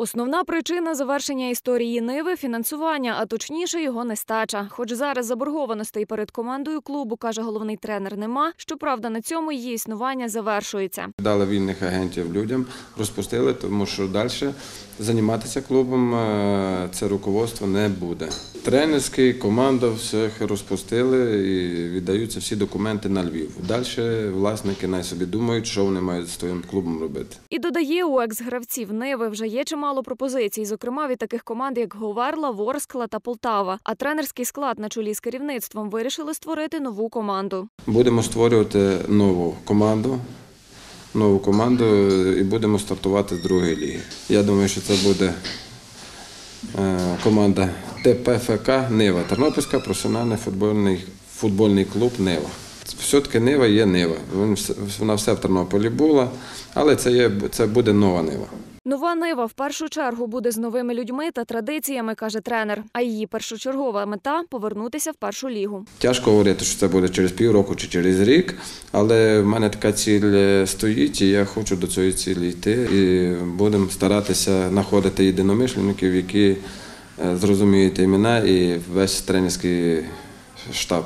Основна причина завершення історії Ниви фінансування, а точніше його нестача. Хоч зараз заборгованостей перед командою клубу, каже головний тренер, нема. Щоправда, на цьому її існування завершується. Дали вільних агентів людям, розпустили, тому що далі займатися клубом е, це руководство не буде. Тренерський, команда всіх розпустили і віддаються всі документи на Львів. Далі власники най собі думають, що вони мають з твоїм клубом робити. І додає, у екс-гравців Ниви вже є чимало пропозицій, зокрема від таких команд, як Говерла, Ворскла та Полтава. А тренерський склад на чолі з керівництвом вирішили створити нову команду. Будемо створювати нову команду. Нову команду і будемо стартувати з другої ліги. Я думаю, що це буде е, команда ТПФК Нива, Тернопільська професіональний футбольний, футбольний клуб Нива. Все-таки Нива є Нива. Вона все в Тернополі була, але це, є, це буде нова Нива. Нова Нива в першу чергу буде з новими людьми та традиціями, каже тренер. А її першочергова мета повернутися в першу лігу. Тяжко говорити, що це буде через півроку чи через рік, але в мене така ціль е, стоїть, і я хочу до цієї цілі йти. І будемо старатися знаходити єдиномишленників, які е, зрозуміють імена і весь тренерський штаб.